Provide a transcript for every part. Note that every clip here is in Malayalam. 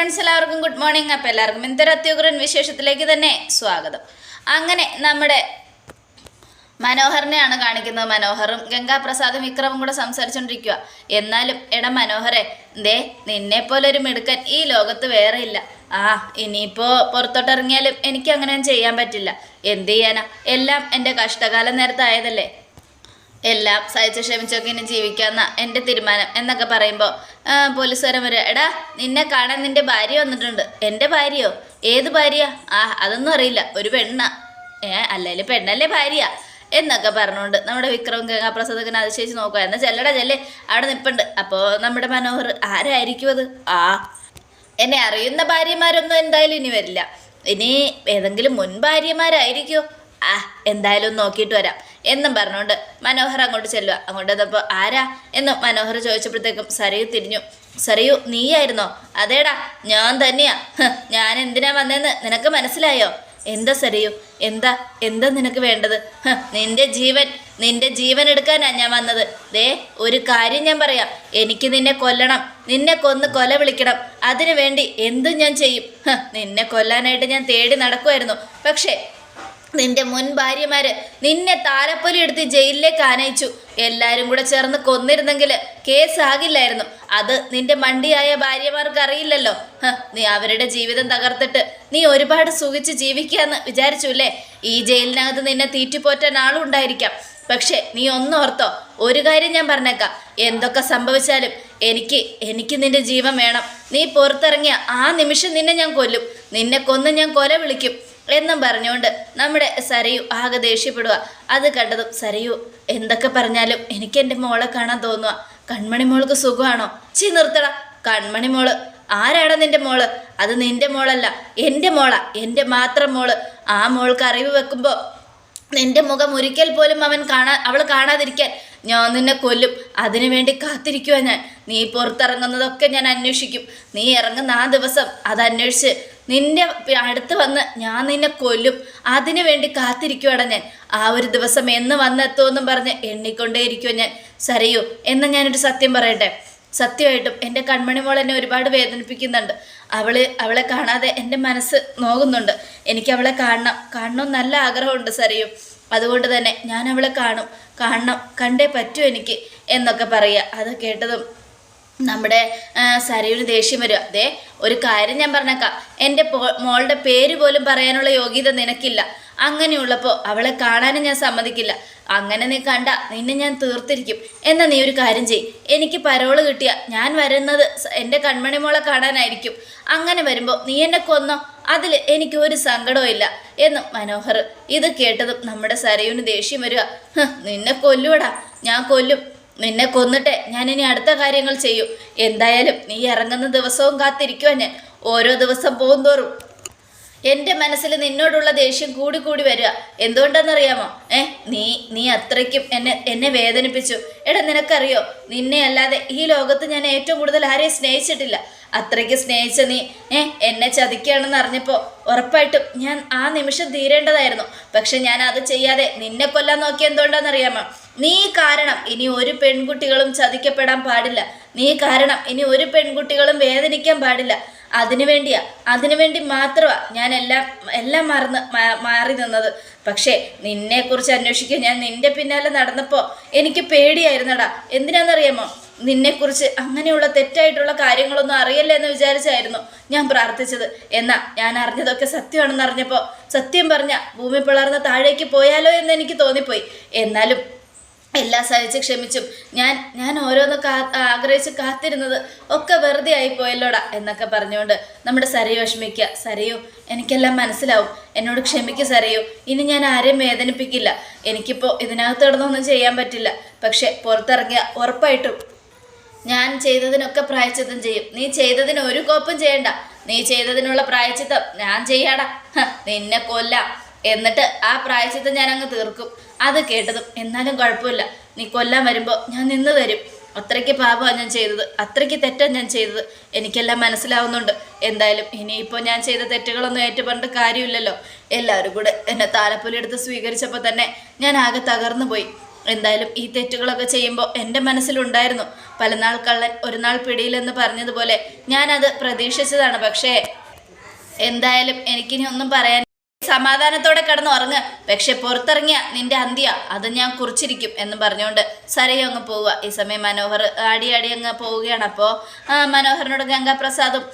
ഫ്രണ്ട്സ് എല്ലാവർക്കും ഗുഡ് മോർണിംഗ് അപ്പോൾ എല്ലാവർക്കും എന്തൊരു അത്യുഗ്രൻ വിശേഷത്തിലേക്ക് തന്നെ സ്വാഗതം. അങ്ങനെ നമ്മുടെ മനോഹറിനെയാണ് കാണിക്കുന്നത് മനോഹറും ഗംഗാപ്രസാദും വിക്രമും കൂടെ സംസാരിച്ചുകൊണ്ടിരിക്കുക എന്നാലും എടാ മനോഹരെ ദേ നിന്നെ പോലൊരു മിടുക്കൻ ഈ ലോകത്ത് വേറെ ഇല്ല. ആ ഇനിയിപ്പോൾ പുറത്തോട്ടിറങ്ങിയാലും എനിക്ക് അങ്ങനെ ചെയ്യാൻ പറ്റില്ല. എന്ത് ചെയ്യാനാ? എല്ലാം എന്റെ കഷ്ടകാലം നേരത്തായതല്ലേ. എല്ലാം സഹിച്ച് ക്ഷമിച്ചൊക്കെ ഇനി ജീവിക്കാന്ന എന്റെ തീരുമാനം എന്നൊക്കെ പറയുമ്പോൾ പോലീസുകാരൻ വരെ എടാ നിന്നെ കാണാൻ നിന്റെ ഭാര്യ വന്നിട്ടുണ്ട്. എന്റെ ഭാര്യയോ? ഏത് ഭാര്യ ആ അതൊന്നും അറിയില്ല. ഒരു പെണ്ണ. ഏ അല്ലെങ്കിൽ പെണ്ണല്ലേ ഭാര്യ എന്നൊക്കെ പറഞ്ഞുകൊണ്ട് നമ്മുടെ വിക്രം ഗംഗാപ്രസാദൊക്കെ അതിശയിച്ച് നോക്കുക എന്നാൽ ചെല്ലടാ ചെല്ലേ. അവിടെ നിൽപ്പുണ്ട് അപ്പോൾ നമ്മുടെ മനോഹർ ആരായിരിക്കും അത്? ആ എന്നെ അറിയുന്ന ഭാര്യമാരൊന്നും എന്തായാലും ഇനി വരില്ല. ഇനി ഏതെങ്കിലും മുൻ ഭാര്യമാരായിരിക്കുമോ ആ എന്തായാലും നോക്കിയിട്ട് വരാം. എന്നും പറഞ്ഞുകൊണ്ട് മനോഹർ അങ്ങോട്ട് ചെല്ലുക അങ്ങോട്ട് വന്നപ്പോൾ ആരാ എന്ന് മനോഹർ ചോദിച്ചപ്പോഴത്തേക്കും സരയു തിരിഞ്ഞു. സരയു നീയായിരുന്നോ? അതേടാ ഞാൻ തന്നെയാ. ഞാൻ എന്തിനാ വന്നതെന്ന് നിനക്ക് മനസ്സിലായോ? എന്താ സരയു? എന്താ എന്താ നിനക്ക് വേണ്ടത്? നിന്റെ ജീവൻ നിന്റെ ജീവൻ എടുക്കാനാ ഞാൻ വന്നത്. ദേ ഒരു കാര്യം ഞാൻ പറയാം. എനിക്ക് നിന്നെ കൊല്ലണം. നിന്നെ കൊന്ന് കൊല വിളിക്കണം. അതിനു വേണ്ടി എന്തും ഞാൻ ചെയ്യും. നിന്നെ കൊല്ലാനായിട്ട് ഞാൻ തേടി നടക്കുമായിരുന്നു പക്ഷേ നിന്റെ മുൻ ഭാര്യമാര് നിന്നെ താലപ്പൊലി എടുത്ത് ജയിലിലേക്ക് ആനയിച്ചു. എല്ലാരും കൂടെ ചേർന്ന് കൊന്നിരുന്നെങ്കിൽ കേസാകില്ലായിരുന്നു. അത് നിന്റെ മണ്ടിയായ ഭാര്യമാർക്ക് അറിയില്ലല്ലോ നീ അവരുടെ ജീവിതം തകർത്തിട്ട് നീ ഒരുപാട് സുഖിച്ച് ജീവിക്കാന്ന് വിചാരിച്ചു അല്ലേ? ഈ ജയിലിനകത്ത് നിന്നെ തീറ്റിപ്പോറ്റാൻ ആളും ഉണ്ടായിരിക്കാം. പക്ഷേ നീ ഒന്നോർത്തോ ഒരു കാര്യം ഞാൻ പറഞ്ഞേക്കാം. എന്തൊക്കെ സംഭവിച്ചാലും എനിക്ക് എനിക്ക് നിന്റെ ജീവൻ വേണം. നീ പുറത്തിറങ്ങിയ ആ നിമിഷം നിന്നെ ഞാൻ കൊല്ലും. നിന്നെ കൊന്ന് ഞാൻ കൊല വിളിക്കും. എന്നും പറഞ്ഞുകൊണ്ട് നമ്മുടെ സരയു ആകെ ദേഷ്യപ്പെടുക അത് കണ്ടതും സരയു എന്തൊക്കെ പറഞ്ഞാലും എനിക്ക് എന്റെ മോളെ കാണാൻ തോന്നുക കൺമണി മോൾക്ക് സുഖമാണോ? ചി നിർത്തട. കൺമണി മോൾ ആരാണ് നിന്റെ മോൾ? അത് നിന്റെ മോളല്ല എന്റെ മോളാ എന്റെ മാത്രം മോൾ. ആ മോൾക്ക് അറിവ് വെക്കുമ്പോൾ നിന്റെ മുഖം ഒരിക്കൽ പോലും അവൻ കാണാ അവൾ കാണാതിരിക്കാൻ ഞാൻ നിന്നെ കൊല്ലും. അതിനു വേണ്ടി കാത്തിരിക്കുക ഞാൻ. നീ പുറത്തിറങ്ങുന്നതൊക്കെ ഞാൻ അന്വേഷിക്കും. നീ ഇറങ്ങുന്ന ആ ദിവസം അത് അന്വേഷിച്ച് നിന്റെ അടുത്ത് വന്ന് ഞാൻ നിന്നെ കൊല്ലും. അതിനു വേണ്ടി കാത്തിരിക്കുവാടാ ഞാൻ. ആ ഒരു ദിവസം എന്ന് വന്നെത്തുമെന്നും പറഞ്ഞ് എണ്ണിക്കൊണ്ടേയിരിക്കുമോ ഞാൻ. സരയോ എന്ന് ഞാനൊരു സത്യം പറയട്ടെ? സത്യമായിട്ടും എന്റെ കൺമണി മോൾ എന്നെ ഒരുപാട് വേദനിപ്പിക്കുന്നുണ്ട്. അവൾ അവളെ കാണാതെ എന്റെ മനസ്സ് നോകുന്നുണ്ട്. എനിക്ക് അവളെ കാണണം. കാണണം നല്ല ആഗ്രഹമുണ്ട് സരയും. അതുകൊണ്ട് തന്നെ ഞാൻ അവളെ കാണും. കാണണം. കണ്ടേ പറ്റൂ എനിക്ക് എന്നൊക്കെ പറയുക. അത് കേട്ടതും നമ്മുടെ സരയുന് ദേഷ്യം വരും. അതെ ഒരു കാര്യം ഞാൻ പറഞ്ഞേക്കാം. എന്റെ മോളുടെ പേര് പോലും പറയാനുള്ള യോഗ്യത നിനക്കില്ല. അങ്ങനെയുള്ളപ്പോൾ അവളെ കാണാനും ഞാൻ സമ്മതിക്കില്ല. അങ്ങനെ നീ കണ്ട നിന്നെ ഞാൻ തീർത്തിരിക്കും. എന്നാൽ നീ ഒരു കാര്യം ചെയ് എനിക്ക് പരോൾ കിട്ടിയ ഞാൻ വരുന്നത് എന്റെ കൺമണി മോളെ കാണാനായിരിക്കും. അങ്ങനെ വരുമ്പോൾ നീ എന്നെ കൊന്നോ? അതിൽ എനിക്ക് ഒരു സങ്കടവും ഇല്ല എന്നും മനോഹർ. ഇത് കേട്ടതും നമ്മുടെ സരയുന് ദേഷ്യം വരിക. നിന്നെ കൊല്ലുവടാ. ഞാൻ കൊല്ലും. നിന്നെ കൊന്നിട്ടെ ഞാൻ ഇനി അടുത്ത കാര്യങ്ങൾ ചെയ്യും. എന്തായാലും നീ ഇറങ്ങുന്ന ദിവസവും കാത്തിരിക്കുവാൻ ഞാൻ. ഓരോ ദിവസം പോകുന്തോറും. എന്റെ മനസ്സിൽ നിന്നോടുള്ള ദേഷ്യം കൂടി കൂടി വരിക. എന്തുകൊണ്ടെന്നറിയാമോ? ഏ നീ നീ അത്രയ്ക്കും എന്നെ എന്നെ വേദനിപ്പിച്ചു. എടാ നിനക്കറിയോ? നിന്നെ അല്ലാതെ ഈ ലോകത്ത് ഞാൻ ഏറ്റവും കൂടുതൽ ആരെയും സ്നേഹിച്ചിട്ടില്ല. അത്രയ്ക്ക് സ്നേഹിച്ച നീ ഏ എന്നെ ചതിക്കുകയാണെന്ന് അറിഞ്ഞപ്പോൾ ഉറപ്പായിട്ടും ഞാൻ ആ നിമിഷം തീരേണ്ടതായിരുന്നു. പക്ഷെ ഞാൻ അത് ചെയ്യാതെ നിന്നെ കൊല്ലാൻ നോക്കി എന്തുകൊണ്ടാണെന്നറിയാമോ? നീ കാരണം ഇനി ഒരു പെൺകുട്ടികളും ചതിക്കപ്പെടാൻ പാടില്ല. നീ കാരണം ഇനി ഒരു പെൺകുട്ടികളും വേദനിക്കാൻ പാടില്ല. അതിനു വേണ്ടിയാ. അതിനു വേണ്ടി മാത്രമാ ഞാൻ എല്ലാം എല്ലാം മറന്ന് മാറി നിന്നത്. പക്ഷേ നിന്നെക്കുറിച്ച് അന്വേഷിക്കാൻ ഞാൻ നിന്റെ പിന്നാലെ നടന്നപ്പോൾ എനിക്ക് പേടിയായിരുന്നടാ. എന്തിനാണെന്നറിയാമോ നിന്നെക്കുറിച്ച് അങ്ങനെയുള്ള തെറ്റായിട്ടുള്ള കാര്യങ്ങളൊന്നും അറിയല്ലേ എന്ന് വിചാരിച്ചായിരുന്നു ഞാൻ പ്രാർത്ഥിച്ചത്. എന്നാ ഞാൻ അറിഞ്ഞതൊക്കെ സത്യമാണെന്ന് അറിഞ്ഞപ്പോൾ സത്യം പറഞ്ഞ ഭൂമി പിളർന്ന് താഴേക്ക് പോയാലോ എന്ന് എനിക്ക് തോന്നിപ്പോയി. എന്നാലും എല്ലാം സഹിച്ച് ക്ഷമിച്ചും. ഞാൻ ഞാൻ ഓരോന്ന് കാ ആഗ്രഹിച്ച് കാത്തിരുന്നത് ഒക്കെ വെറുതെ ആയിപ്പോയല്ലോടാ എന്നൊക്കെ പറഞ്ഞുകൊണ്ട് നമ്മുടെ സരയു വിഷമിക്കുക. സരയു എനിക്കെല്ലാം മനസ്സിലാവും. എന്നോട് ക്ഷമിക്കുക സരയു. ഇനി ഞാൻ ആരെയും വേദനിപ്പിക്കില്ല. എനിക്കിപ്പോൾ ഇതിനകത്ത് കിടന്നൊന്നും ചെയ്യാൻ പറ്റില്ല. പക്ഷെ പുറത്തിറങ്ങിയ ഉറപ്പായിട്ടും ഞാൻ ചെയ്തതിനൊക്കെ പ്രായച്ചിത്തം ചെയ്യും. നീ ചെയ്തതിന് ഒരു കോപ്പും ചെയ്യണ്ട. നീ ചെയ്തതിനുള്ള പ്രായച്ചിത്തം ഞാൻ ചെയ്യാടാ. നിന്നെ കൊല്ലാം. എന്നിട്ട് ആ പ്രായച്ചിത്തം ഞാൻ അങ്ങ് തീർക്കും. അത് കേട്ടതും എന്നാലും കുഴപ്പമില്ല. നീ കൊല്ലാൻ വരുമ്പോൾ ഞാൻ നിന്ന് തരും. അത്രയ്ക്ക് പാപമാണ് ഞാൻ ചെയ്തത്. അത്രയ്ക്ക് തെറ്റാണ് ഞാൻ ചെയ്തത്. എനിക്കെല്ലാം മനസ്സിലാവുന്നുണ്ട്. എന്തായാലും ഇനിയിപ്പോൾ ഞാൻ ചെയ്ത തെറ്റുകളൊന്നും ഏറ്റുപറഞ്ഞിട്ട് കാര്യമില്ലല്ലോ. എല്ലാവരും കൂടെ എന്നെ താലപ്പൊലിയെടുത്ത് സ്വീകരിച്ചപ്പോൾ തന്നെ ഞാൻ ആകെ തകർന്നു പോയി. എന്തായാലും ഈ തെറ്റുകളൊക്കെ ചെയ്യുമ്പോൾ എന്റെ മനസ്സിലുണ്ടായിരുന്നു. പലനാൾ കള്ളൻ ഒരു നാൾ പിടിയിലെന്ന് പറഞ്ഞതുപോലെ ഞാനത് പ്രതീക്ഷിച്ചതാണ്. പക്ഷേ എന്തായാലും എനിക്കിനി ഒന്നും പറയാൻ സമാധാനത്തോടെ കിടന്നു ഉറങ്ങ്. പക്ഷെ പുറത്തിറങ്ങിയ നിന്റെ അന്ത്യ അത് ഞാൻ കുറിച്ചിരിക്കും എന്ന് പറഞ്ഞുകൊണ്ട് സരയും അങ്ങ് പോവുക. ഈ സമയം മനോഹർ ആടി ആടി അങ്ങ് പോവുകയാണ് അപ്പോൾ മനോഹറിനോട് ഗംഗാപ്രസാദും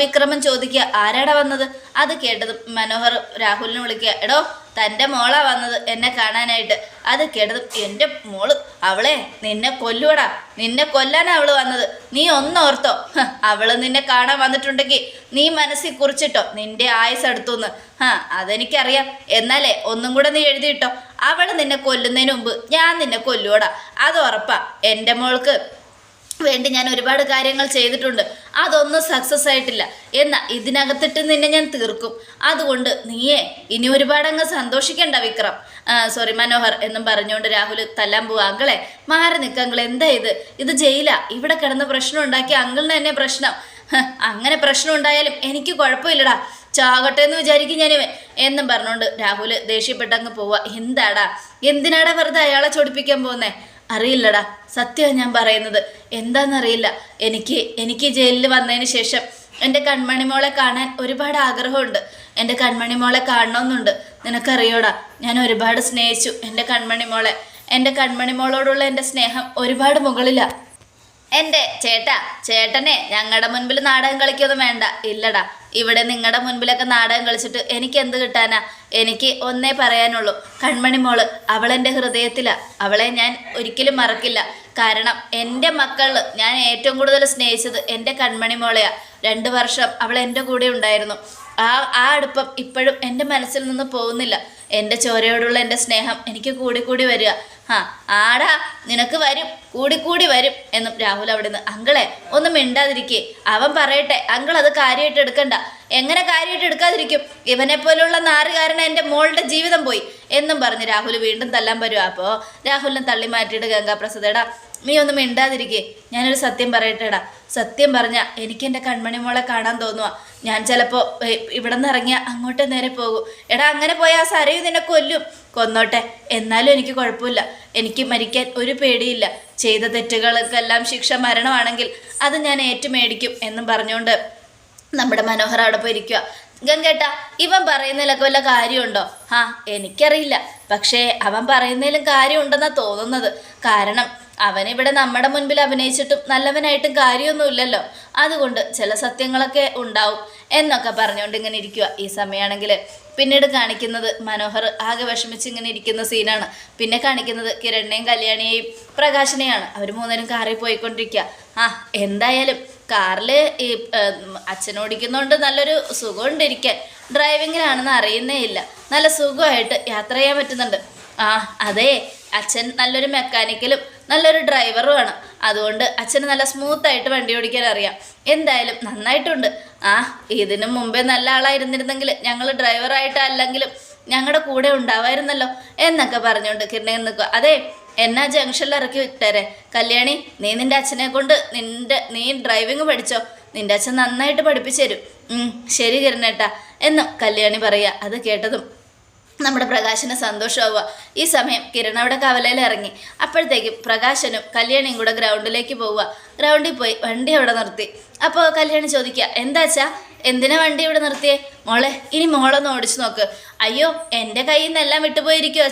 വിക്രമൻ ചോദിക്കുക ആരാടാ വന്നത്? അത് കേട്ടതും മനോഹർ രാഹുലിനെ വിളിക്കുക എടോ തന്റെ മോളാ വന്നത് എന്നെ കാണാനായിട്ട്. അത് കേട്ടതും എന്റെ മോൾ അവളെ നിന്നെ കൊല്ലൂടാ നിന്നെ കൊല്ലാനാ അവൾ വന്നത്. നീ ഒന്നോർത്തോ? അവൾ നിന്നെ കാണാൻ വന്നിട്ടുണ്ടെങ്കിൽ നീ മനസ്സിൽ കുറിച്ചിട്ടോ? നിന്റെ ആയുസ് അടുത്തുനിന്ന് ആ അതെനിക്കറിയാം. എന്നാലേ ഒന്നും കൂടെ നീ എഴുതിയിട്ടോ? അവൾ നിന്നെ കൊല്ലുന്നതിന് മുമ്പ് ഞാൻ നിന്നെ കൊല്ലൂടാ അത് ഉറപ്പാ. എന്റെ മോൾക്ക് വേണ്ടി ഞാൻ ഒരുപാട് കാര്യങ്ങൾ ചെയ്തിട്ടുണ്ട്. അതൊന്നും സക്സസ് ആയിട്ടില്ല. എന്നാൽ ഇതിനകത്തിട്ട് നിന്നെ ഞാൻ തീർക്കും. അതുകൊണ്ട് നീയേ ഇനി ഒരുപാടങ്ങ് സന്തോഷിക്കണ്ട വിക്രം. സോറി മനോഹർ എന്നും പറഞ്ഞുകൊണ്ട് രാഹുൽ തല്ലാൻ പോവാ. അങ്കളെ മാറി അങ്കളെ. എന്താ ഇത്? ഇത് ജയില. ഇവിടെ കിടന്ന് പ്രശ്നം ഉണ്ടാക്കി അങ്കിളിന് തന്നെ പ്രശ്നം. അങ്ങനെ പ്രശ്നം ഉണ്ടായാലും എനിക്ക് കുഴപ്പമില്ലടാ. ചാകട്ടെ എന്ന് വിചാരിക്കും ഞാനിവൻ എന്നും പറഞ്ഞുകൊണ്ട് രാഹുൽ ദേഷ്യപ്പെട്ടങ്ങ് പോവാ. എന്താടാ? എന്തിനാടാ വെറുതെ അയാളെ ചൊടിപ്പിക്കാൻ പോകുന്നേ? അറിയില്ലടാ. സത്യമാണ് ഞാൻ പറയുന്നത്. എന്താണെന്നറിയില്ല എനിക്ക് എനിക്ക് ജയിലിൽ വന്നതിന് ശേഷം എന്റെ കൺമണിമോളെ കാണാൻ ഒരുപാട് ആഗ്രഹമുണ്ട്. എന്റെ കൺമണിമോളെ കാണണമെന്നുണ്ട് നിനക്കറിയോടാ ഞാൻ ഒരുപാട് സ്നേഹിച്ചു എന്റെ കൺമണിമോളെ എന്റെ കൺമണിമോളോടുള്ള എന്റെ സ്നേഹം ഒരുപാട് മുകളിലാണ് എന്റെ ചേട്ടാ ചേട്ടനെ ഞങ്ങളുടെ മുൻപിൽ നാടകം കളിക്കൊന്നും വേണ്ട. ഇല്ലടാ ഇവിടെ നിങ്ങളുടെ മുൻപിലൊക്കെ നാടകം കളിച്ചിട്ട് എനിക്ക് എന്ത് കിട്ടാനാ? എനിക്ക് ഒന്നേ പറയാനുള്ളൂ. കൺമണി മോൾ അവളെന്റെ ഹൃദയത്തിലാണ് അവളെ ഞാൻ ഒരിക്കലും മറക്കില്ല. കാരണം എന്റെ മക്കളിൽ ഞാൻ ഏറ്റവും കൂടുതൽ സ്നേഹിച്ചത് എന്റെ കൺമണി മോളെയാ. രണ്ട് വർഷം അവൾ എന്റെ കൂടെ ഉണ്ടായിരുന്നു. ആ ആ അടുപ്പം ഇപ്പോഴും എന്റെ മനസ്സിൽ നിന്ന് പോകുന്നില്ല. എന്റെ ചോരയോടുള്ള എന്റെ സ്നേഹം എനിക്ക് കൂടി കൂടി വരിക. ആ ആടാ നിനക്ക് വരും. കൂടി കൂടി വരും എന്നും രാഹുൽ അവിടെ നിന്ന് അങ്കിളെ ഒന്നും മിണ്ടാതിരിക്കേ. അവൻ പറയട്ടെ അങ്കിൾ അത് കാര്യമായിട്ട് എടുക്കണ്ട. എങ്ങനെ കാര്യമായിട്ട് എടുക്കാതിരിക്കും? ഇവനെ പോലുള്ള നാറ് കാരണം എന്റെ മോളുടെ ജീവിതം പോയി എന്നും പറഞ്ഞ് രാഹുൽ വീണ്ടും തല്ലാൻ വരും അപ്പോൾ രാഹുലിനെ തള്ളി മാറ്റിയിട്ട് ഗംഗാപ്രസാദേടാ നീ ഒന്നും മിണ്ടാതിരിക്കേ. ഞാനൊരു സത്യം പറയട്ടെടാ. സത്യം പറഞ്ഞാൽ എനിക്ക് എന്റെ കൺമണി മോളെ കാണാൻ തോന്നുക ഞാൻ ചിലപ്പോൾ ഇവിടെ നിന്ന് ഇറങ്ങിയാൽ അങ്ങോട്ട് നേരെ പോകും. എടാ അങ്ങനെ പോയാൽ ആ നിന്നെ കൊല്ലും. കൊന്നോട്ടെ. എന്നാലും എനിക്ക് കുഴപ്പമില്ല. എനിക്ക് മരിക്കാൻ ഒരു പേടിയില്ല. ചെയ്ത തെറ്റുകൾക്കെല്ലാം ശിക്ഷ മരണമാണെങ്കിൽ അത് ഞാൻ ഏറ്റുമേടിക്കും എന്നും പറഞ്ഞുകൊണ്ട് നമ്മുടെ മനോഹർ അവിടെ പോയിരിക്കുക ഗംഗേട്ട ഇവൻ പറയുന്നതിലൊക്കെ വല്ല കാര്യമുണ്ടോ? ആ എനിക്കറിയില്ല. പക്ഷേ അവൻ പറയുന്നതിലും കാര്യമുണ്ടെന്നാണ് തോന്നുന്നത്. കാരണം അവനിവിടെ നമ്മുടെ മുൻപിൽ അഭിനയിച്ചിട്ടും നല്ലവനായിട്ടും കാര്യമൊന്നുമില്ലല്ലോ. അതുകൊണ്ട് ചില സത്യങ്ങളൊക്കെ ഉണ്ടാവും എന്നൊക്കെ പറഞ്ഞുകൊണ്ട് ഇങ്ങനെ ഇരിക്കുക ഈ സമയമാണെങ്കിൽ പിന്നീട് കാണിക്കുന്നത് മനോഹർ ആകെ വിഷമിച്ച് ഇങ്ങനെ ഇരിക്കുന്ന സീനാണ്. പിന്നെ കാണിക്കുന്നത് കിരണിനെയും കല്യാണിയെയും പ്രകാശനെയാണ്. അവർ മൂന്നേരും കാറിൽ പോയിക്കൊണ്ടിരിക്കുക ആ എന്തായാലും കാറിൽ ഈ അച്ഛൻ ഓടിക്കുന്നതുകൊണ്ട് നല്ലൊരു സുഖമുണ്ട് ഇരിക്കാൻ. ഡ്രൈവിങ്ങിലാണെന്ന് അറിയുന്നേ ഇല്ല. നല്ല സുഖമായിട്ട് യാത്ര ചെയ്യാൻ പറ്റുന്നുണ്ട്. ആ അതെ അച്ഛൻ നല്ലൊരു മെക്കാനിക്കലും നല്ലൊരു ഡ്രൈവറുമാണ്. അതുകൊണ്ട് അച്ഛന് നല്ല സ്മൂത്തായിട്ട് വണ്ടി ഓടിക്കാൻ അറിയാം. എന്തായാലും നന്നായിട്ടുണ്ട്. ആ ഇതിനു മുമ്പേ നല്ല ആളായിരുന്നിരുന്നെങ്കിൽ ഞങ്ങൾ ഡ്രൈവറായിട്ടല്ലെങ്കിലും ഞങ്ങളുടെ കൂടെ ഉണ്ടാവായിരുന്നല്ലോ എന്നൊക്കെ പറഞ്ഞുകൊണ്ട് കിരണയിൽ നിൽക്കുക. അതെ എന്നാ ജംഗ്ഷനിൽ ഇറക്കി വിട്ടേരെ? കല്യാണി നീ നിന്റെ അച്ഛനെ കൊണ്ട് നിന്റെ നീ ഡ്രൈവിംഗ് പഠിച്ചോ? നിന്റെ അച്ഛൻ നന്നായിട്ട് പഠിപ്പിച്ചു തരും. ശരി കിരണേട്ടാ. എന്നും കല്യാണി പറയുക. അത് കേട്ടതും നമ്മുടെ പ്രകാശന് സന്തോഷമാവുക. ഈ സമയം കിരൺ അവിടെ കവലയിൽ ഇറങ്ങി. അപ്പോഴത്തേക്കും പ്രകാശനും കല്യാണിയും കൂടെ ഗ്രൗണ്ടിലേക്ക് പോവുക. ഗ്രൗണ്ടിൽ പോയി വണ്ടി അവിടെ നിർത്തി. അപ്പോൾ കല്യാണി ചോദിക്കുക എന്താച്ചാ എന്തിനാ വണ്ടി ഇവിടെ നിർത്തിയേ? മോളെ ഇനി മോളൊന്ന് ഓടിച്ചു നോക്ക്. അയ്യോ എന്റെ കയ്യിൽ നിന്നെല്ലാം വിട്ടുപോയിരിക്കും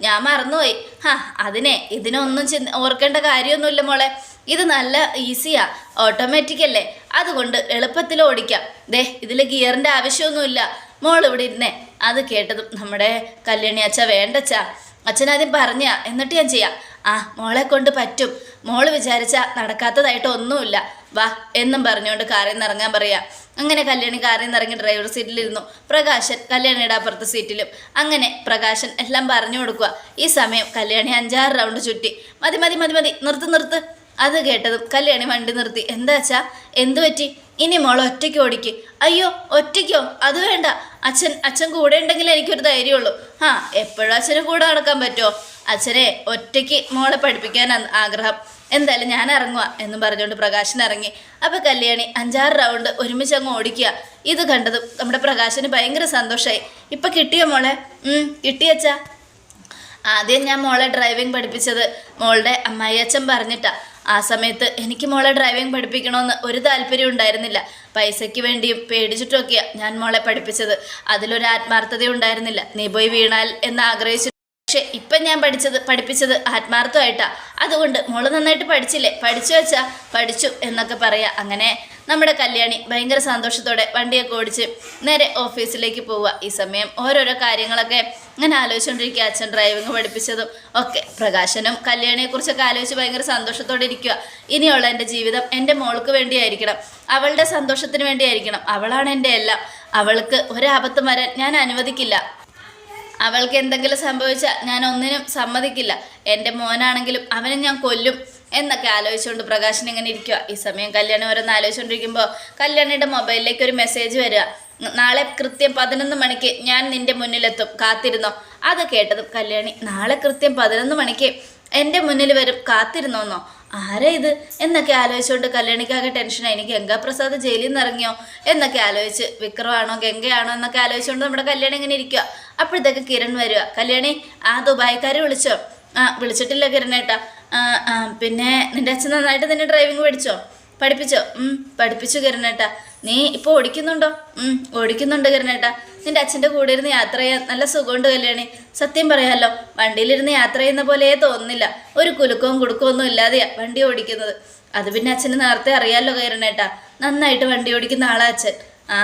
ഞാൻ മറന്നുപോയി. ഹാ അതിനെ ഇതിനൊന്നും ചിന് ഓർക്കേണ്ട കാര്യമൊന്നുമില്ല മോളെ. ഇത് നല്ല ഈസിയാ ഓട്ടോമാറ്റിക് അല്ലേ? അതുകൊണ്ട് എളുപ്പത്തിൽ ഓടിക്കാം. ദേ ഇതിൽ ഗിയറിന്റെ ആവശ്യമൊന്നുമില്ല. മോൾ ഇവിടെ ഇരുന്നേ. അത് കേട്ടതും നമ്മുടെ കല്യാണി അച്ഛ വേണ്ടച്ചാ അച്ഛനാദ്യം പറഞ്ഞ എന്നിട്ട് ഞാൻ ചെയ്യാം. ആ മോളെ കൊണ്ട് പറ്റും. മോൾ വിചാരിച്ച നടക്കാത്തതായിട്ട് ഒന്നുമില്ല. വാ എന്നും പറഞ്ഞുകൊണ്ട് കാറിൽ നിന്ന് ഇറങ്ങാൻ പറയാം. അങ്ങനെ കല്യാണി കാറിൽ നിന്ന് ഇറങ്ങി ഡ്രൈവർ സീറ്റിലിരുന്നു പ്രകാശൻ കല്യാണിയുടെ അപ്പുറത്തെ സീറ്റിലും അങ്ങനെ പ്രകാശൻ എല്ലാം പറഞ്ഞു കൊടുക്കുക ഈ സമയം കല്യാണി അഞ്ചാറ് റൗണ്ട് ചുറ്റി. മതി മതി മതി മതി നിർത്ത് നിർത്ത്. അത് കേട്ടതും കല്യാണി വണ്ടി നിർത്തി. എന്താ വെച്ചാ എന്തു പറ്റി? ഇനി മോൾ ഒറ്റയ്ക്ക് ഓടിക്ക്. അയ്യോ ഒറ്റയ്ക്കോ? അത് വേണ്ട. അച്ഛൻ അച്ഛൻ കൂടെ ഉണ്ടെങ്കിൽ എനിക്കൊരു ധൈര്യമുള്ളൂ. ആ എപ്പോഴും അച്ഛന് കൂടെ നടക്കാൻ പറ്റുമോ? അച്ഛനെ ഒറ്റയ്ക്ക് മോളെ പഠിപ്പിക്കാൻ ആഗ്രഹം. എന്തായാലും ഞാൻ ഇറങ്ങുക എന്നും പറഞ്ഞുകൊണ്ട് പ്രകാശൻ ഇറങ്ങി. അപ്പോൾ കല്യാണി അഞ്ചാറ് റൗണ്ട് ഒരുമിച്ച് അങ്ങ് ഓടിക്കുക. ഇത് കണ്ടതും നമ്മുടെ പ്രകാശന് ഭയങ്കര സന്തോഷമായി ഇപ്പം കിട്ടിയോ മോളെ? കിട്ടിയച്ചാ ആദ്യം ഞാൻ മോളെ ഡ്രൈവിംഗ് പഠിപ്പിച്ചത് മോളുടെ അമ്മായിയച്ഛൻ പറഞ്ഞിട്ടാ. ആ സമയത്ത് എനിക്ക് മോളെ ഡ്രൈവിംഗ് പഠിപ്പിക്കണമെന്ന് ഒരു താല്പര്യം ഉണ്ടായിരുന്നില്ല. പൈസയ്ക്ക് വേണ്ടിയും പേടിച്ചിട്ടൊക്കെയാണ് ഞാൻ മോളെ പഠിപ്പിച്ചത്. അതിലൊരു ആത്മാർത്ഥത ഉണ്ടായിരുന്നില്ല നീ പോയി വീണാൽ എന്ന് ആഗ്രഹിച്ചു പക്ഷെ ഇപ്പം ഞാൻ പഠിച്ചത് പഠിപ്പിച്ചത് ആത്മാർത്ഥമായിട്ടാ. അതുകൊണ്ട് മോൾ നന്നായിട്ട് പഠിച്ചില്ലേ? പഠിച്ചു വെച്ചാ പഠിച്ചു എന്നൊക്കെ പറയാ. അങ്ങനെ നമ്മുടെ കല്യാണി ഭയങ്കര സന്തോഷത്തോടെ വണ്ടിയൊക്കെ ഓടിച്ച് നേരെ ഓഫീസിലേക്ക് പോവുക. ഈ സമയം ഓരോരോ കാര്യങ്ങളൊക്കെ ഇങ്ങനെ ആലോചിച്ചുകൊണ്ടിരിക്കുക അച്ഛൻ ഡ്രൈവിംഗ് പഠിപ്പിച്ചതും ഒക്കെ. പ്രകാശനും കല്യാണിയെക്കുറിച്ചൊക്കെ ആലോചിച്ച് ഭയങ്കര സന്തോഷത്തോടെ ഇരിക്കുക. ഇനിയുള്ള എന്റെ ജീവിതം എന്റെ മോൾക്ക് വേണ്ടിയായിരിക്കണം. അവളുടെ സന്തോഷത്തിന് വേണ്ടിയായിരിക്കണം. അവളാണ് എന്റെ എല്ലാം. അവൾക്ക് ഒരാപത്തും വരാൻ ഞാൻ അനുവദിക്കില്ല. അവൾക്ക് എന്തെങ്കിലും സംഭവിച്ചാൽ ഞാൻ ഒന്നിനും സമ്മതിക്കില്ല. എന്റെ മോനാണെങ്കിലും അവനെ ഞാൻ കൊല്ലും എന്നൊക്കെ ആലോചിച്ചുകൊണ്ട് പ്രകാശൻ ഇങ്ങനെ ഇരിക്കുക ഈ സമയം കല്യാണം ഓരോന്ന് ആലോചിച്ചുകൊണ്ടിരിക്കുമ്പോൾ കല്യാണിയുടെ മൊബൈലിലേക്ക് ഒരു മെസ്സേജ് വരിക. നാളെ കൃത്യം പതിനൊന്ന് മണിക്ക് ഞാൻ നിന്റെ മുന്നിലെത്തും. കാത്തിരുന്നോ? അത് കേട്ടതും കല്യാണി നാളെ കൃത്യം പതിനൊന്ന് മണിക്ക് എന്റെ മുന്നിൽ വരും. കാത്തിരുന്നോന്നോ? ആരാ ഇത്? എന്നൊക്കെ ആലോചിച്ചുകൊണ്ട് കല്യാണിക്കാകെ ടെൻഷനായി എനിക്ക് ഗംഗാപ്രസാദ് ജയിലിൽ നിന്ന് ഇറങ്ങിയോ? എന്നൊക്കെ ആലോചിച്ച്. വിക്രമാണോ ഗംഗയാണോ എന്നൊക്കെ ആലോചിച്ചുകൊണ്ട് നമ്മുടെ കല്യാണി ഇങ്ങനെ ഇരിക്കുക അപ്പോഴത്തേക്ക് കിരൺ വരിക കല്യാണി ആ ദുബായിക്കാരെ വിളിച്ചോ? ആ വിളിച്ചിട്ടില്ല കിരണേട്ടാ പിന്നെ നിന്റെ അച്ഛൻ നന്നായിട്ട് നിന്നെ ഡ്രൈവിംഗ് പഠിച്ചോ? പഠിപ്പിച്ചോ? പഠിപ്പിച്ചു കിരണേട്ടാ നീ ഇപ്പോൾ ഓടിക്കുന്നുണ്ടോ? ഓടിക്കുന്നുണ്ട് കിരണേട്ടാ. നിന്റെ അച്ഛന്റെ കൂടെ ഇരുന്ന് യാത്ര ചെയ്യാൻ നല്ല സുഖമുണ്ട് കല്യാണി. സത്യം പറയാമല്ലോ വണ്ടിയിലിരുന്ന് യാത്ര ചെയ്യുന്ന പോലെയേ തോന്നുന്നില്ല. ഒരു കുലുക്കവും കുടുക്കവും ഒന്നും വണ്ടി ഓടിക്കുന്നത്. അത് പിന്നെ അച്ഛന് നേരത്തെ അറിയാമല്ലോ കിരണേട്ടാ. നന്നായിട്ട് വണ്ടി ഓടിക്കുന്ന ആളാ അച്ഛൻ. ആ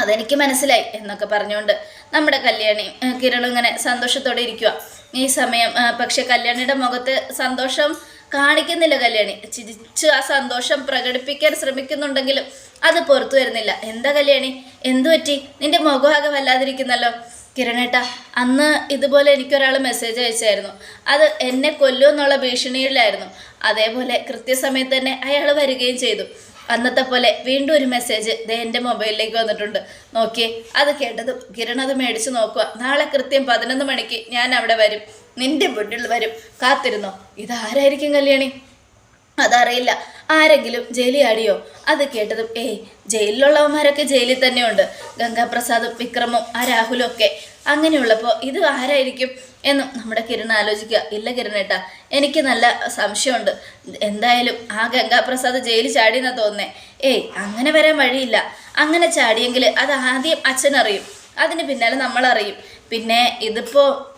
അതെനിക്ക് മനസ്സിലായി എന്നൊക്കെ പറഞ്ഞുകൊണ്ട് നമ്മുടെ കല്യാണി കിരണും ഇങ്ങനെ സന്തോഷത്തോടെ ഇരിക്കുക ഈ സമയം പക്ഷെ കല്യാണിയുടെ മുഖത്ത് സന്തോഷം കാണിക്കുന്നില്ല കല്യാണി. ചിരിച്ച് ആ സന്തോഷം പ്രകടിപ്പിക്കാൻ ശ്രമിക്കുന്നുണ്ടെങ്കിലും അത് പുറത്തു വരുന്നില്ല. എന്താ കല്യാണി? എന്തു പറ്റി? നിന്റെ മുഖമാകെ വല്ലാതിരിക്കുന്നല്ലോ. കിരണേട്ടാ അന്ന് ഇതുപോലെ എനിക്കൊരാൾ മെസ്സേജ് അയച്ചായിരുന്നു. അത് എന്നെ കൊല്ലുമെന്നുള്ള ഭീഷണിയിലായിരുന്നു. അതേപോലെ കൃത്യസമയത്ത് തന്നെ അയാൾ വരികയും ചെയ്തു. അന്നത്തെ പോലെ വീണ്ടും ഒരു മെസ്സേജ് ദേ എന്റെ മൊബൈലിലേക്ക് വന്നിട്ടുണ്ട്. നോക്കിയേ അത് കേട്ടതും കിരൺ അത് മേടിച്ച് നോക്കുക. നാളെ കൃത്യം പതിനൊന്ന് മണിക്ക് ഞാൻ അവിടെ വരും. നിന്റെ മുന്നിൽ വരും. കാത്തിരുന്നോ? ഇതാരായിരിക്കും കല്യാണി? അതറിയില്ല. ആരെങ്കിലും ജയിലിയാടിയോ അത് കേട്ടതും ഏയ് ജയിലിലുള്ളവന്മാരൊക്കെ ജയിലിൽ തന്നെയുണ്ട്. ഗംഗാപ്രസാദും വിക്രമും ആ രാഹുലും ഒക്കെ. അങ്ങനെയുള്ളപ്പോൾ ഇത് ആരായിരിക്കും എന്നും നമ്മുടെ കിരൺ ആലോചിക്കുക. ഇല്ല കിരണേട്ടാ എനിക്ക് നല്ല സംശയമുണ്ട്. എന്തായാലും ആ ഗംഗാപ്രസാദ് ജയിലിൽ ചാടിയെന്നാ തോന്നേ ഏയ് അങ്ങനെ വരാൻ വഴിയില്ല. അങ്ങനെ ചാടിയെങ്കിൽ അത് ആദ്യം അച്ഛനറിയും. അതിന് പിന്നാലെ നമ്മളറിയും. പിന്നെ ഇതിപ്പോൾ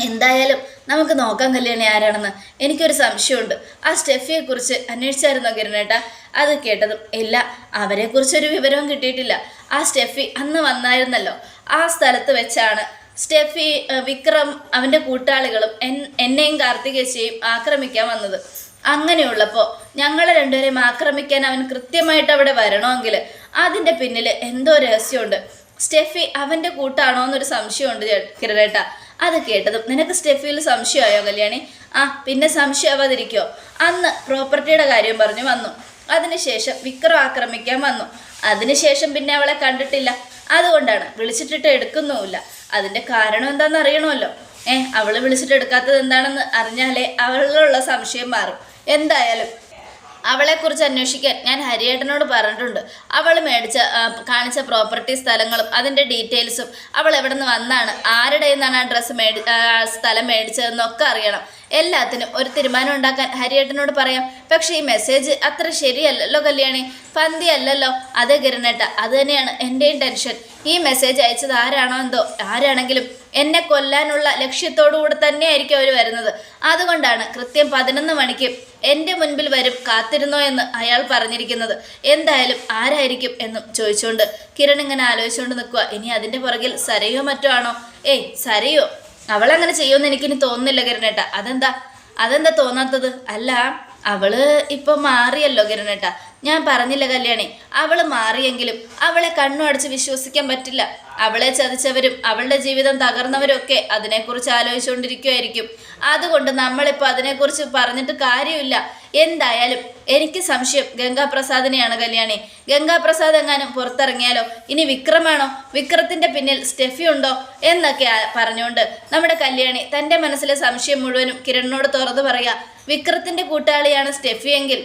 എന്തായാലും നമുക്ക് നോക്കാം കല്യാണി ആരാണെന്ന്. എനിക്കൊരു സംശയമുണ്ട്. ആ സ്റ്റെഫിയെക്കുറിച്ച് അന്വേഷിച്ചായിരുന്നോ കിരണേട്ടാ? അത് കേട്ടതും ഇല്ല. അവരെക്കുറിച്ചൊരു വിവരവും കിട്ടിയിട്ടില്ല. ആ സ്റ്റെഫി അന്ന് വന്നായിരുന്നല്ലോ. ആ സ്ഥലത്ത് വെച്ചാണ് സ്റ്റെഫി വിക്രം അവന്റെ കൂട്ടാളികളും എൻ- എന്നെയും കാർത്തികേശിയെയും ആക്രമിക്കാൻ വന്നത്. അങ്ങനെയുള്ളപ്പോൾ ഞങ്ങളെ രണ്ടുപേരെയും ആക്രമിക്കാൻ അവൻ കൃത്യമായിട്ട് അവിടെ വരണമെങ്കിൽ അതിന്റെ പിന്നിൽ എന്തോ രഹസ്യമുണ്ട്. സ്റ്റെഫി അവന്റെ കൂട്ടാണോ എന്നൊരു സംശയമുണ്ട് കിരണേട്ട. അത് കേട്ടതും. നിനക്ക് സ്റ്റെഫിയിൽ സംശയമായോ കല്യാണി? ആ പിന്നെ സംശയമാവാതിരിക്കോ? അന്ന് പ്രോപ്പർട്ടിയുടെ കാര്യം പറഞ്ഞു വന്നു. അതിനുശേഷം വിക്രം ആക്രമിക്കാൻ വന്നു. അതിനുശേഷം പിന്നെ അവളെ കണ്ടിട്ടില്ല. അതുകൊണ്ടാണ് വിളിച്ചിട്ടിട്ട് എടുക്കുന്നുമില്ല. അതിന്റെ കാരണം എന്താണെന്ന് അറിയണമല്ലോ. ഏഹ് അവൾ വിളിച്ചിട്ട് എടുക്കാത്തത് എന്താണെന്ന് അറിഞ്ഞാലേ അവളിലുള്ള സംശയം മാറും. എന്തായാലും അവളെക്കുറിച്ച് അന്വേഷിക്കാൻ ഞാൻ ഹരിയേട്ടനോട് പറഞ്ഞിട്ടുണ്ട്. അവൾ മേടിച്ച കാണിച്ച പ്രോപ്പർട്ടി സ്ഥലങ്ങളും അതിന്റെ ഡീറ്റെയിൽസും അവൾ എവിടെ നിന്ന് വന്നാണ് ആരുടെ നിന്നാണ് ആ ഡ്രസ്സ് മേടി സ്ഥലം മേടിച്ചതെന്നൊക്കെ അറിയണം. എല്ലാത്തിനും ഒരു തീരുമാനം ഉണ്ടാക്കാൻ ഹരിയേട്ടനോട് പറയാം. പക്ഷേ ഈ മെസ്സേജ് അത്ര ശരിയല്ലല്ലോ കല്യാണി. പന്തി അല്ലല്ലോ. അതേ കിരണേട്ട അത് തന്നെയാണ് എന്റെയും ടെൻഷൻ ഈ മെസ്സേജ് അയച്ചത് ആരാണോ എന്തോ ആരാണെങ്കിലും എന്നെ കൊല്ലാനുള്ള ലക്ഷ്യത്തോടു കൂടെ തന്നെയായിരിക്കും അവർ വരുന്നത്. അതുകൊണ്ടാണ് കൃത്യം പതിനൊന്ന് മണിക്ക് എന്റെ മുൻപിൽ വരും കാത്തിരുന്നോ എന്ന് അയാൾ പറഞ്ഞിരിക്കുന്നത്. എന്തായാലും ആരായിരിക്കും എന്നും ചോദിച്ചുകൊണ്ട് കിരൺ ഇങ്ങനെ ആലോചിച്ചുകൊണ്ട് നിൽക്കുക ഇനി അതിന്റെ പുറകിൽ സരയോ മറ്റോ ആണോ? ഏയ് സരയോ. അവളങ്ങനെ ചെയ്യുമെന്ന് എനിക്കിനി തോന്നുന്നില്ല കരുണേട്ട. അതെന്താ? അതെന്താ തോന്നാത്തത്? അല്ല അവൾ ഇപ്പൊ മാറിയല്ലോ കിരണേട്ട. ഞാൻ പറഞ്ഞില്ല കല്യാണി. അവൾ മാറിയെങ്കിലും അവളെ കണ്ണു അടച്ച് വിശ്വസിക്കാൻ പറ്റില്ല. അവളെ ചതിച്ചവരും അവളുടെ ജീവിതം തകർന്നവരും ഒക്കെ അതിനെക്കുറിച്ച് ആലോചിച്ചുകൊണ്ടിരിക്കുമായിരിക്കും അതുകൊണ്ട് നമ്മളിപ്പോൾ അതിനെക്കുറിച്ച് പറഞ്ഞിട്ട് കാര്യമില്ല. എന്തായാലും എനിക്ക് സംശയം ഗംഗാപ്രസാദിനെയാണ് കല്യാണി. ഗംഗാപ്രസാദ് എങ്ങാനും പുറത്തിറങ്ങിയാലോ? ഇനി വിക്രമാണോ? വിക്രത്തിന്റെ പിന്നിൽ സ്റ്റെഫി ഉണ്ടോ? എന്നൊക്കെ പറഞ്ഞുകൊണ്ട് നമ്മുടെ കല്യാണി തന്റെ മനസ്സിലെ സംശയം മുഴുവനും കിരണിനോട് തുറന്നു പറയാ. വിക്രത്തിന്റെ കൂട്ടാളിയാണ് സ്റ്റെഫിയെങ്കിൽ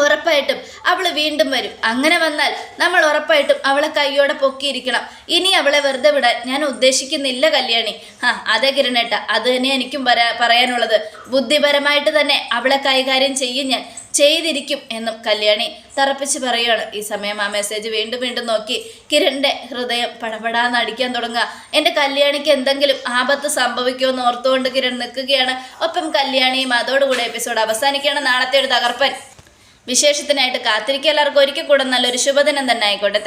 ഉറപ്പായിട്ടും അവൾ വീണ്ടും വരും. അങ്ങനെ വന്നാൽ നമ്മൾ ഉറപ്പായിട്ടും അവളെ കൈയോടെ പൊക്കിയിരിക്കണം. ഇനി അവളെ വെറുതെ വിടാൻ ഞാൻ ഉദ്ദേശിക്കുന്നില്ല കല്യാണി. ആ അതെ കിരണേട്ട അത് തന്നെ എനിക്കും പറയാ പറയാനുള്ളത്. ബുദ്ധിപരമായിട്ട് തന്നെ അവളെ കൈകാര്യം ചെയ്യും ഞാൻ. ചെയ്തിരിക്കും എന്നും കല്യാണി തറപ്പിച്ച് പറയുകയാണ്. ഈ സമയം ആ മെസ്സേജ് വീണ്ടും വീണ്ടും നോക്കി. കിരണിന്റെ ഹൃദയം പടപടാന്ന് അടിക്കാൻ തുടങ്ങുക. എന്റെ കല്യാണിക്ക് എന്തെങ്കിലും ആപത്ത് സംഭവിക്കുമെന്ന് ഓർത്തുകൊണ്ട് കിരൺ നിൽക്കുകയാണ്. ഒപ്പം കല്യാണിയും അതോടുകൂടെ എപ്പിസോഡ് അവസാനിക്കുകയാണ്. നാളത്തെ ഒരു തകർപ്പൻ. വിശേഷത്തിനായിട്ട് കാത്തിരിക്കുക. എല്ലാവർക്കും ഒരിക്കൽ കൂടെ നല്ലൊരു ശുഭദിനം തന്നെ ആയിക്കോട്ടെ.